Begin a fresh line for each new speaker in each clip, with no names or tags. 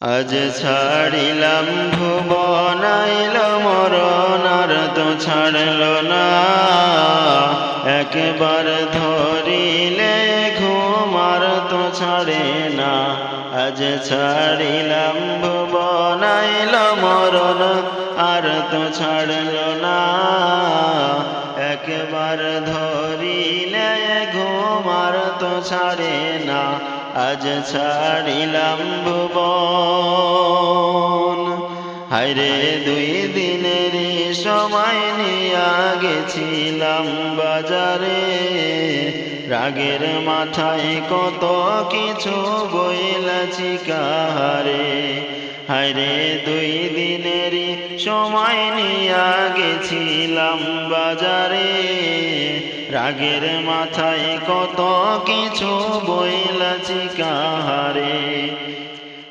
আজ ছাড়িলাম ভুবন আইল মরণ তো ছাড়ল না। একবার ধরিলে ঘুম আর তো ছাড়ে না। আজ ছাড়িলাম ভুবন আইল মরণ আর তো ছাড়ল না। একবার ধরিলে ঘুম আর তো ছাড়ে আজ ছাড়িলাম ভুবন। হায়রে, দুই দিনের সময় নিয়া গেছিলাম বাজারে। রাগের মাথায় কত কিছু বইলাছি কাহারে। হায়রে, দুই দিনের সময় নিয়া গেছিলাম বাজারে। রাগের মাথায় কত কিছু বইলাছি কাহারে।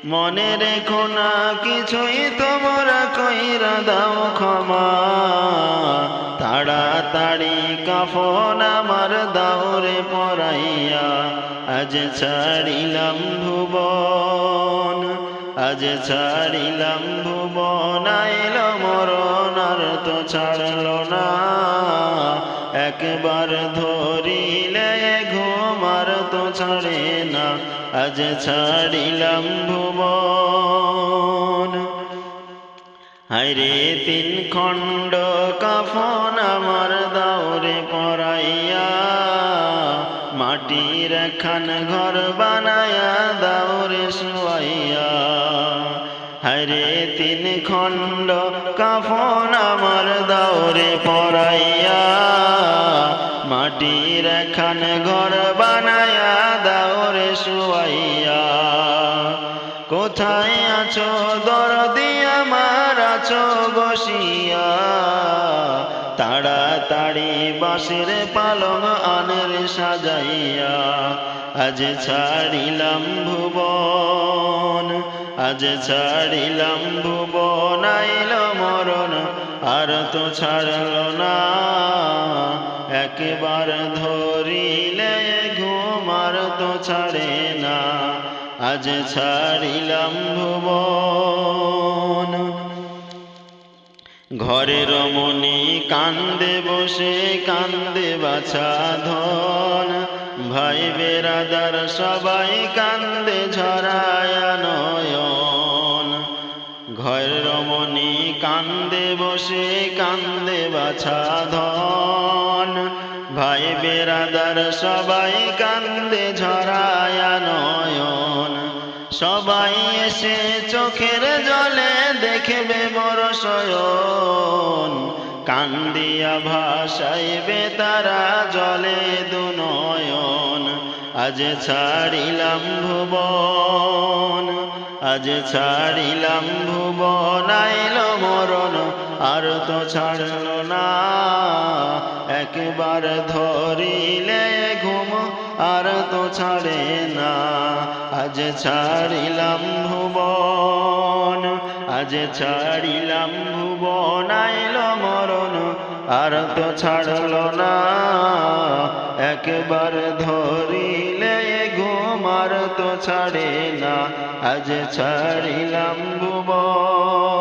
মনে রেখো না কিছুই তোমরা কইরা দাও ক্ষমা। তাড়াতাড়ি কাফন আমার দাউরে পরাইয়া, আজ ছাড়িলাম ভুবন, আজ ছাড়িলাম ভুবন, আইল মরণ আর তো ছাড়ল না। একবার ধরিলে ঘুমার তো ছাড়ে না, আজ ছাড়িলাম ভুবন। হাইরে তিন খণ্ড কাফন আমার দাউরে পরাইয়া, মাটির খান ঘর বানায়া দাউরে শুয়াইয়া। হাইরে তিন খণ্ড কাফন আমার দাউরে পরাইয়া, মাটির খান ঘর বানায়া দাউরে শুয়াইয়া। কোথায় আছো দরদি আমার? আছো বসিয়া। তাড়াতাড়ি বাঁশের পালং আনের সাজাইয়া, আজ ছাড়িলাম ভুবন। আজ ছাড়িলাম ভুবন আইল মরণ, আর তো ছাড়ল না। একবার ধরিলে ঘুমার তো ছাড়ে না। আজ ছাড়িলাম ভুবন। ঘরে মনি কান্দে বসে, কান্দে বাছা ধন। ভাই বেরাদার সবাই কান্দে ঝরায় নয়ন কান্দে বসে, কান্দে বাছা ধন। ভাই বেরাদার সবাই কান্দে, ঝরায়া নয়ন। সবাই এসে চোখের জলে দেখবে বড় শয়ন। কান্দিয়া ভাসাইবে তারা জলে দুনয়ন। আজ ছাড়িলাম ভুবন। আজ ছাড়িলাম ভুবন আইল মরণ, আর তো ছাড়ল না। একবার ধরিলে ঘুম, আর তো ছাড়ে না। আজ ছাড়িলাম ভুবন আজ ছাড়িলাম ভুবন আইল মরণ, আর তো ছাড়ল না। একবার তো ছাড়ে না আজ ছাড়িলাম ভুবন।